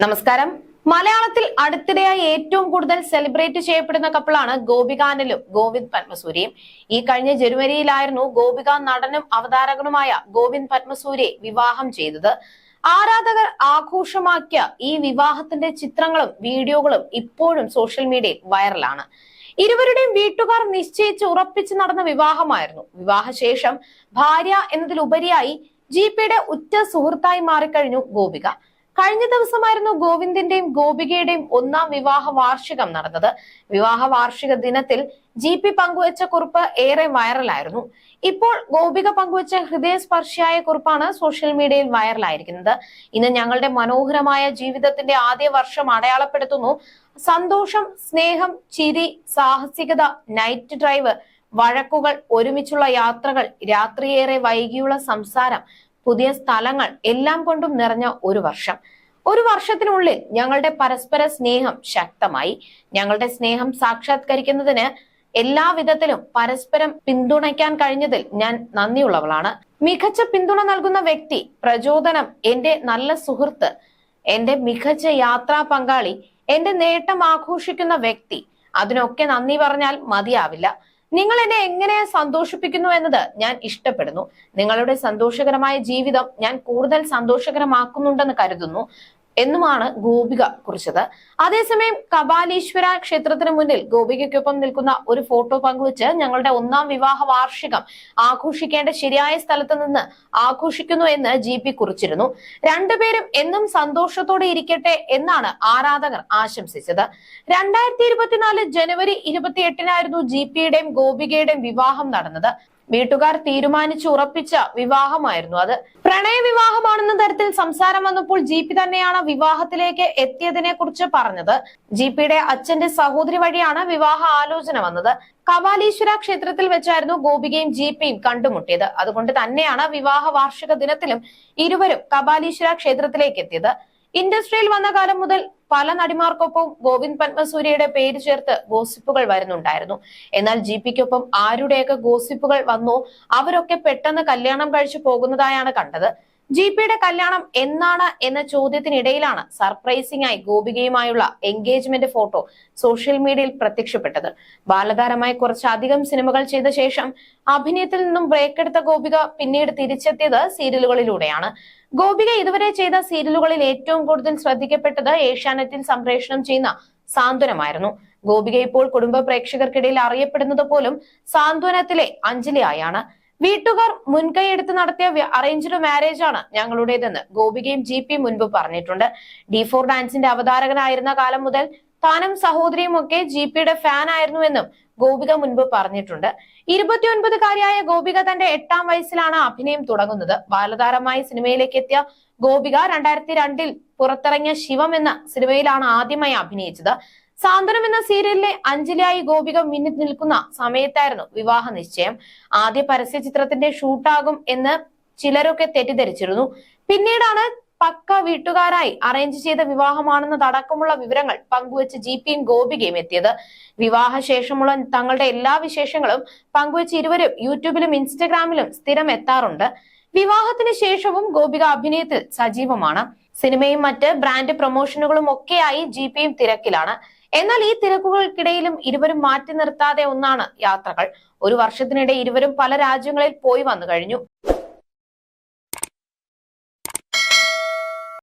നമസ്കാരം. മലയാളത്തിൽ അടുത്തിടെയായി ഏറ്റവും കൂടുതൽ സെലിബ്രേറ്റ് ചെയ്യപ്പെടുന്ന കപ്പിളാണ് ഗോപികാനലും ഗോവിന്ദ് പത്മസൂര്യയും ഈ കഴിഞ്ഞ ജനുവരിയിലായിരുന്നു ഗോപിക നടനും അവതാരകനുമായ ഗോവിന്ദ് പത്മസൂരിയെ വിവാഹം ചെയ്തത്. ആരാധകർ ആഘോഷമാക്കിയ ഈ വിവാഹത്തിന്റെ ചിത്രങ്ങളും വീഡിയോകളും ഇപ്പോഴും സോഷ്യൽ മീഡിയയിൽ വൈറലാണ് ഇരുവരുടെയും വീട്ടുകാർ നിശ്ചയിച്ച് ഉറപ്പിച്ച് നടന്ന വിവാഹമായിരുന്നു. വിവാഹശേഷം ഭാര്യ എന്നതിലുപരിയായി ജി പിയുടെ ഉറ്റ സുഹൃത്തായി മാറിക്കഴിഞ്ഞു ഗോപിക. കഴിഞ്ഞ ദിവസമായിരുന്നു ഗോവിന്ദിന്റെയും ഗോപികയുടെയും ഒന്നാം വിവാഹ വാർഷികം നടന്നത്. വിവാഹ വാർഷിക ദിനത്തിൽ ജി പി പങ്കുവച്ച കുറിപ്പ് ഏറെ വൈറലായിരുന്നു. ഇപ്പോൾ ഗോപിക പങ്കുവച്ച ഹൃദയസ്പർശിയായ കുറിപ്പാണ് സോഷ്യൽ മീഡിയയിൽ വൈറലായിരിക്കുന്നത്. ഇന്ന് ഞങ്ങളുടെ മനോഹരമായ ജീവിതത്തിന്റെ ആദ്യ വർഷം അടയാളപ്പെടുത്തുന്നു. സന്തോഷം സ്നേഹം ചിരി സാഹസികത നൈറ്റ് ഡ്രൈവ് വഴക്കുകൾ ഒരുമിച്ചുള്ള യാത്രകൾ രാത്രിയേറെ വൈകിയുള്ള സംസാരം പുതിയ സ്ഥലങ്ങൾ എല്ലാം കൊണ്ടും നിറഞ്ഞ ഒരു വർഷം. ഒരു വർഷത്തിനുള്ളിൽ ഞങ്ങളുടെ പരസ്പര സ്നേഹം ശക്തമായി. ഞങ്ങളുടെ സ്നേഹം സാക്ഷാത്കരിക്കുന്നതിന് എല്ലാ വിധത്തിലും പരസ്പരം പിന്തുണയ്ക്കാൻ കഴിഞ്ഞതിൽ ഞാൻ നന്ദിയുള്ളവളാണ്. മികച്ച പിന്തുണ നൽകുന്ന വ്യക്തി പ്രചോദനം എന്റെ നല്ല സുഹൃത്ത് എന്റെ മികച്ച യാത്രാ പങ്കാളി എന്റെ നേട്ടം ആഘോഷിക്കുന്ന വ്യക്തി അതിനൊക്കെ നന്ദി പറഞ്ഞാൽ മതിയാവില്ല. നിങ്ങൾ എന്നെ എങ്ങനെ സന്തോഷിപ്പിക്കുന്നു എന്നത് ഞാൻ ഇഷ്ടപ്പെടുന്നു. നിങ്ങളുടെ സന്തോഷകരമായ ജീവിതം ഞാൻ കൂടുതൽ സന്തോഷകരമാക്കുന്നുണ്ടെന്ന് കരുതുന്നു. എന്നുമാണ് ഗോപിക കുറിച്ചത്. അതേസമയം കപാലീശ്വര ക്ഷേത്രത്തിന് മുന്നിൽ ഗോപികയ്ക്കൊപ്പം നിൽക്കുന്ന ഒരു ഫോട്ടോ പങ്കുവച്ച് ഞങ്ങളുടെ ഒന്നാം വിവാഹ വാർഷികം ആഘോഷിക്കേണ്ട ശരിയായ സ്ഥലത്ത് നിന്ന് ആഘോഷിക്കുന്നു എന്ന് ജി പി കുറിച്ചിരുന്നു. രണ്ടുപേരും എന്നും സന്തോഷത്തോടെ ഇരിക്കട്ടെ എന്നാണ് ആരാധകർ ആശംസിച്ചത്. രണ്ടായിരത്തി ഇരുപത്തിനാല് ജനുവരി ഇരുപത്തിയെട്ടിനായിരുന്നു ജി പിയുടെയും ഗോപികയുടെയും വിവാഹം നടന്നത്. വീട്ടുകാർ തീരുമാനിച്ചു ഉറപ്പിച്ച വിവാഹമായിരുന്നു അത്. പ്രണയ വിവാഹമാണെന്ന തരത്തിൽ സംസാരം വന്നപ്പോൾ ജി പി തന്നെയാണ് വിവാഹത്തിലേക്ക് എത്തിയതിനെ കുറിച്ച് പറഞ്ഞത്. ജി പിയുടെ അച്ഛന്റെ സഹോദരി വഴിയാണ് വിവാഹ ആലോചന വന്നത്. കപാലീശ്വര ക്ഷേത്രത്തിൽ വെച്ചായിരുന്നു ഗോപികയും ജി പിയും കണ്ടുമുട്ടിയത്. അതുകൊണ്ട് തന്നെയാണ് വിവാഹ വാർഷിക ദിനത്തിലും ഇരുവരും കപാലീശ്വര ക്ഷേത്രത്തിലേക്ക് എത്തിയത്. ഇൻഡസ്ട്രിയിൽ വന്ന കാലം മുതൽ പല നടിമാർക്കൊപ്പം ഗോവിന്ദ് പത്മസൂര്യയുടെ പേര് ചേർത്ത് ഗോസിപ്പുകൾ വരുന്നുണ്ടായിരുന്നു. എന്നാൽ ജി പിക്കൊപ്പം ആരുടെയൊക്കെ ഗോസിപ്പുകൾ വന്നോ അവരൊക്കെ പെട്ടെന്ന് കല്യാണം കഴിച്ചു പോകുന്നതായാണ് കണ്ടത്. ജി പിയുടെ കല്യാണം എന്നാണ് എന്ന ചോദ്യത്തിനിടയിലാണ് സർപ്രൈസിംഗ് ആയി ഗോപികയുമായുള്ള എൻഗേജ്മെന്റ് ഫോട്ടോ സോഷ്യൽ മീഡിയയിൽ പ്രത്യക്ഷപ്പെട്ടത്. ബാലതാരമായി കുറച്ചധികം സിനിമകൾ ചെയ്ത ശേഷം അഭിനയത്തിൽ നിന്നും ബ്രേക്ക് എടുത്ത ഗോപിക പിന്നീട് തിരിച്ചെത്തിയത് സീരിയലുകളിലൂടെയാണ്. ഗോപിക ഇതുവരെ ചെയ്ത സീരിയലുകളിൽ ഏറ്റവും കൂടുതൽ ശ്രദ്ധിക്കപ്പെട്ടത് ഏഷ്യാനെറ്റിൽ സംപ്രേഷണം ചെയ്യുന്ന സാന്ത്വനമായിരുന്നു. ഗോപിക ഇപ്പോൾ കുടുംബ പ്രേക്ഷകർക്കിടയിൽ അറിയപ്പെടുന്നത് പോലും സാന്ത്വനത്തിലെ അഞ്ജലിയായാണ്. വീട്ടുകാർ മുൻകൈയെടുത്ത് നടത്തിയ അറേഞ്ച്ഡ് മാരേജ് ആണ് ഞങ്ങളുടേതെന്ന് ഗോപികയും ജി പി മുൻപ് പറഞ്ഞിട്ടുണ്ട്. ഡി ഫോർ ഡാൻസിന്റെ അവതാരകനായിരുന്ന കാലം മുതൽ താനും സഹോദരിയും ഒക്കെ ജി പിയുടെ ഫാൻ ആയിരുന്നുവെന്നും ഗോപിക മുൻപ് പറഞ്ഞിട്ടുണ്ട്. ഇരുപത്തിയൊൻപതുകാരിയായ ഗോപിക തന്റെ എട്ടാം വയസ്സിലാണ് അഭിനയം തുടങ്ങുന്നത്. ബാലതാരമായി സിനിമയിലേക്ക് എത്തിയ ഗോപിക രണ്ടായിരത്തി രണ്ടിൽ പുറത്തിറങ്ങിയ ശിവം എന്ന സിനിമയിലാണ് ആദ്യമായി അഭിനയിച്ചത്. സാന്ത്വനം എന്ന സീരിയലിലെ അഞ്ജലിയായി ഗോപിക മിന്നി നിൽക്കുന്ന സമയത്തായിരുന്നു വിവാഹ നിശ്ചയം. ആദ്യ പരസ്യ ചിത്രത്തിന്റെ ഷൂട്ടാകും എന്ന് ചിലരൊക്കെ തെറ്റിദ്ധരിച്ചിരുന്നു. പിന്നീടാണ് പക്ക വീട്ടുകാരായി അറേഞ്ച് ചെയ്ത വിവാഹമാണെന്നതടക്കമുള്ള വിവരങ്ങൾ പങ്കുവച്ച് ജി പിയും ഗോപികയും എത്തിയത്. വിവാഹശേഷമുള്ള തങ്ങളുടെ എല്ലാ വിശേഷങ്ങളും പങ്കുവച്ച് ഇരുവരും യൂട്യൂബിലും ഇൻസ്റ്റഗ്രാമിലും സ്ഥിരം എത്താറുണ്ട്. വിവാഹത്തിന് ശേഷവും ഗോപിക അഭിനയത്തിൽ സജീവമാണ്. സിനിമയും മറ്റ് ബ്രാൻഡ് പ്രൊമോഷനുകളും ഒക്കെയായി ജി പിയും തിരക്കിലാണ്. എന്നാൽ ഈ തിരക്കുകൾക്കിടയിലും ഇരുവരും മാറ്റി നിർത്താതെ ഒന്നാണ് യാത്രകൾ. ഒരു വർഷത്തിനിടെ ഇരുവരും പല രാജ്യങ്ങളിൽ പോയി വന്നു കഴിഞ്ഞു.